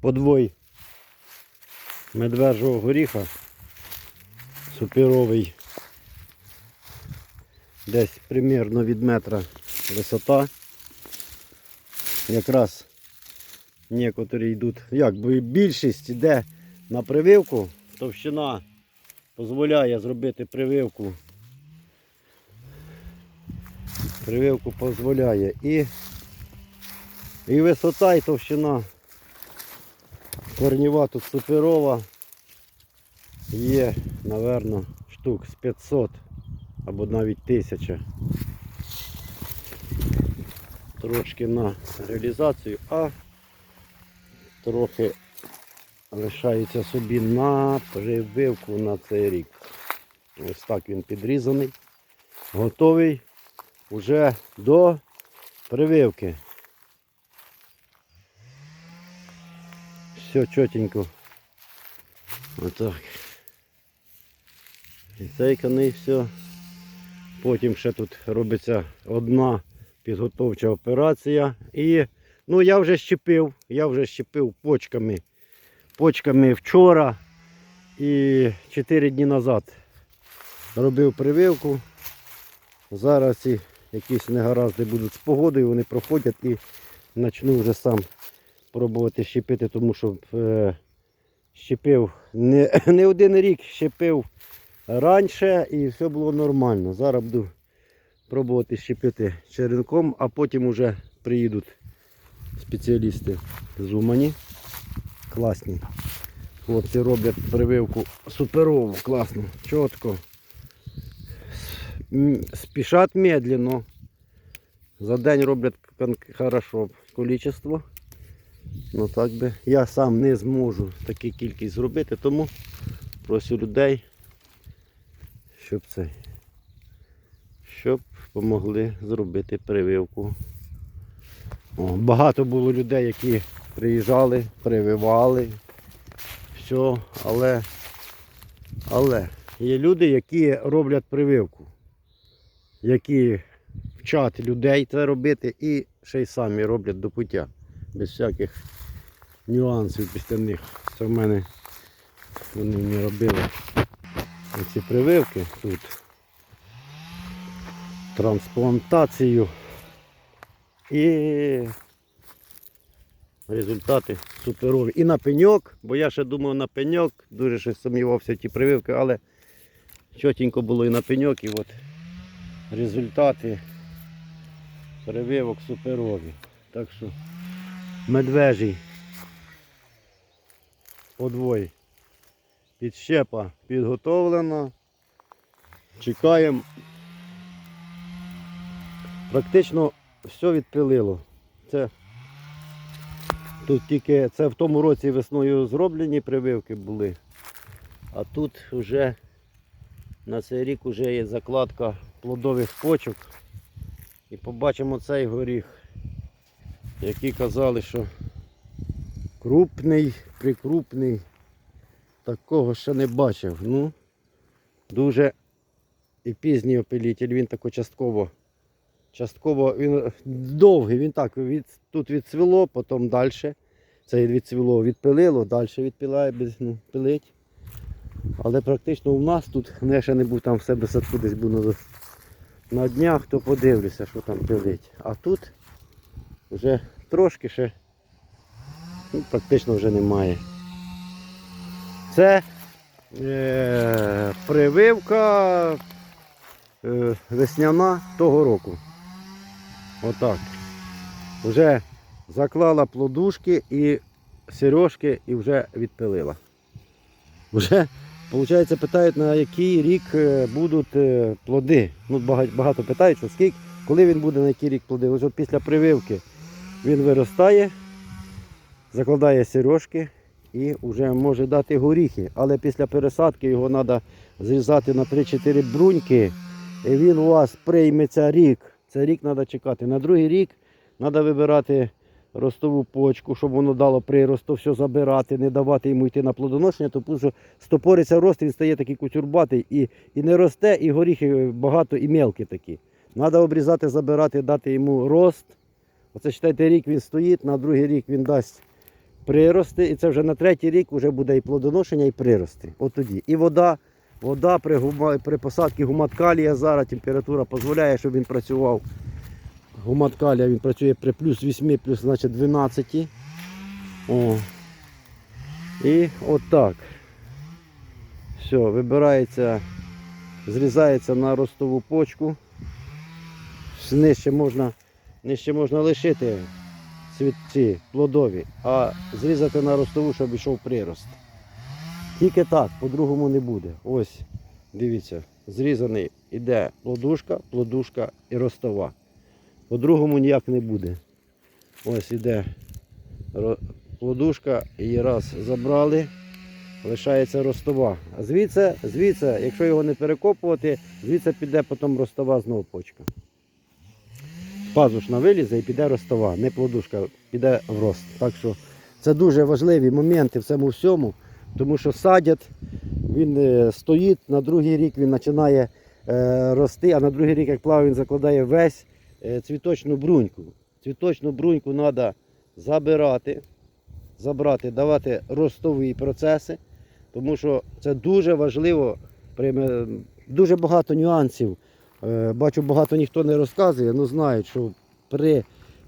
подвой медвежого горіха. Супіровий. Десь примірно від метра висота. Якраз некоторі йдуть, як би більшість йде на прививку. Товщина дозволяє зробити прививку. Прививку дозволяє і, і висота, і товщина. Корніва тут суперова. Є, напевно, штук з 500 або навіть 1000. Трошки на реалізацію, а трохи лишається собі на прививку на цей рік. Ось так він підрізаний. Готовий вже до прививки. Все чотенько. Отак. І цейканий все. Потім ще тут робиться одна підготовча операція. І ну я вже щепив, я вже щепив почками. Почками вчора і 4 дні назад робив прививку. Зараз і якісь негаразди будуть з погодою, вони проходять і почну вже сам пробувати щепити, тому що е, щепив не, не один рік щепив раніше і все було нормально. Зараз буду пробувати щепити черенком, а потім вже приїдуть спеціалісти з Умані. Класні. Хлопці роблять прививку суперову, класно, чітко. Спішать медленно. За день роблять хорошо количество. Ну так би. Я сам не зможу таку кількість зробити, тому прошу людей, щоб це, щоб допомогли зробити прививку. О, багато було людей, які приїжджали, прививали. Все, але, але є люди, які роблять прививку, які вчать людей це робити і ще й самі роблять до пуття. Без всяких нюансів після них. Це в мене вони мені робили ці прививки тут. Трансплантацію. І результати суперові. І на пеньок, бо я ще думав на пеньок, дуже ще сумнівався ті прививки, але чотенько було і на пеньок, і от результати прививок суперові. Так що медвежий подвой. Підщепа підготовлена. Чекаємо. Практично все відпилило. Це тут тільки це в тому році весною зроблені прививки були. А тут вже на цей рік вже є закладка плодових почок. І побачимо цей горіх, який казали, що крупний, прикрупний. Такого ще не бачив. Ну, дуже і пізній опилітель, він тако частково. Частково він довгий, він так від, тут відцвіло, потім далі. Це відцвіло, відпилило, далі відпилає, без, ну, пилить. Але практично у нас тут, ну, ще не був там в себе садку, десь був на, на днях, то подивлюся, що там пилить. А тут вже трошки ще ну, практично вже немає. Це е, прививка е, весняна того року. Отак. Вже заклала плодушки і сережки і вже відпилила. Вже, виходить, питають, на який рік е, будуть е, плоди. Ну, багато, питають, що скільки, коли він буде на який рік плоди. От після прививки він виростає, закладає сережки і вже може дати горіхи. Але після пересадки його треба зрізати на 3-4 бруньки. І він у вас прийметься рік. Це рік треба чекати. На другий рік треба вибирати ростову почку, щоб воно дало прирост, то все забирати, не давати йому йти на плодоношення, тому що стопориться рост, він стає такий кутюрбатий і, і не росте, і горіхи багато і мелкі такі. Треба обрізати, забирати, дати йому рост. Оце читайте, рік він стоїть, на другий рік він дасть прирости, і це вже на третій рік вже буде і плодоношення, і прирости. От тоді. І вода, вода при, гума, при посадці гуматкалія зараз температура дозволяє, щоб він працював. Гуматкалія він працює при плюс 8, плюс значить 12. О. І отак. Все, вибирається, зрізається на ростову почку. Нижче можна, нижче можна лишити цвітці плодові, а зрізати на ростову, щоб йшов прирост. Тільки так, по-другому не буде. Ось, дивіться, зрізаний іде плодушка, плодушка і ростова. По-другому ніяк не буде. Ось іде плодушка, її раз забрали, лишається ростова. А звідси, звідси, якщо його не перекопувати, звідси піде потім ростова знову почка. Пазушна вилізе і піде ростова, не плодушка, піде в рост. Так що це дуже важливі моменти в цьому всьому, тому що садять, він е, стоїть, на другий рік він починає е, рости, а на другий рік, як плаває, він закладає весь е, цвіточну бруньку. Цвіточну бруньку треба забирати, забрати, давати ростові процеси, тому що це дуже важливо, дуже багато нюансів. Е, Бачу, багато ніхто не розказує, але знають, що при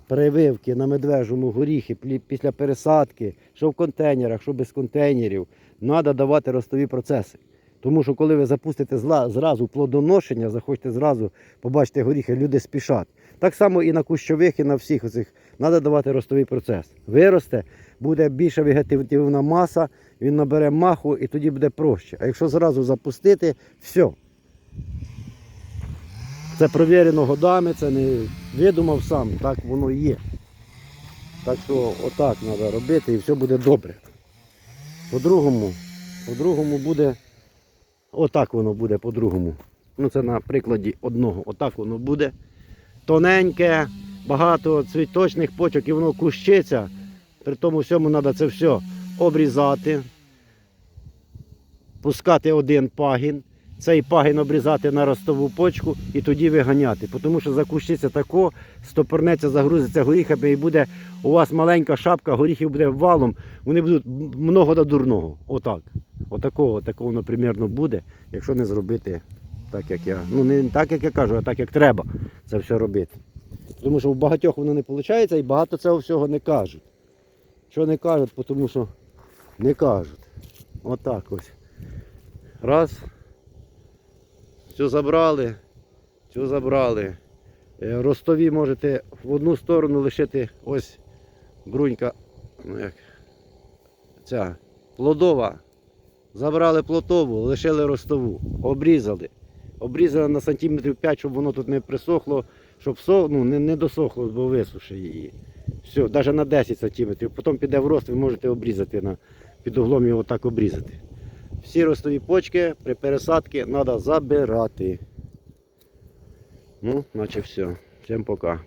прививці на медвежому горіхи після пересадки, що в контейнерах, що без контейнерів, треба давати ростові процеси. Тому що коли ви запустите зразу плодоношення, захочете зразу побачити горіхи, люди спішать. Так само і на кущових, і на всіх оцих треба давати ростовий процес. Виросте, буде більша вегетативна маса, він набере маху і тоді буде проще. А якщо зразу запустити, все. Це провірено годами, це не видумав сам, так воно і є. Так що отак треба робити і все буде добре. По-другому, по-другому буде, отак воно буде по-другому. Ну це на прикладі одного. Отак воно буде. Тоненьке, багато цвіточних почок і воно кущиться. При тому всьому треба це все обрізати, пускати один пагін, цей пагін обрізати на ростову почку і тоді виганяти. Тому що закущиться тако, стопорнеться, загрузиться горіхами і буде у вас маленька шапка, горіхів буде валом, вони будуть много до дурного. Отак. Отакого, такого воно примірно буде, якщо не зробити так, як я. Ну не так, як я кажу, а так, як треба це все робити. Тому що у багатьох воно не виходить і багато цього всього не кажуть. Що не кажуть, тому що не кажуть. Отак ось. Раз. Цю забрали, цю забрали. Е, Ростові можете в одну сторону лишити ось брунька, ну як ця плодова. Забрали плодову, лишили ростову, обрізали. Обрізали на сантиметрів 5, щоб воно тут не присохло, щоб со, ну, не, не досохло, бо висуши її. Все, навіть на 10 сантиметрів. Потім піде в рост, ви можете обрізати на, під углом його так обрізати. Всі ростові почки при пересадці треба забирати. Ну, наче все. Всім пока.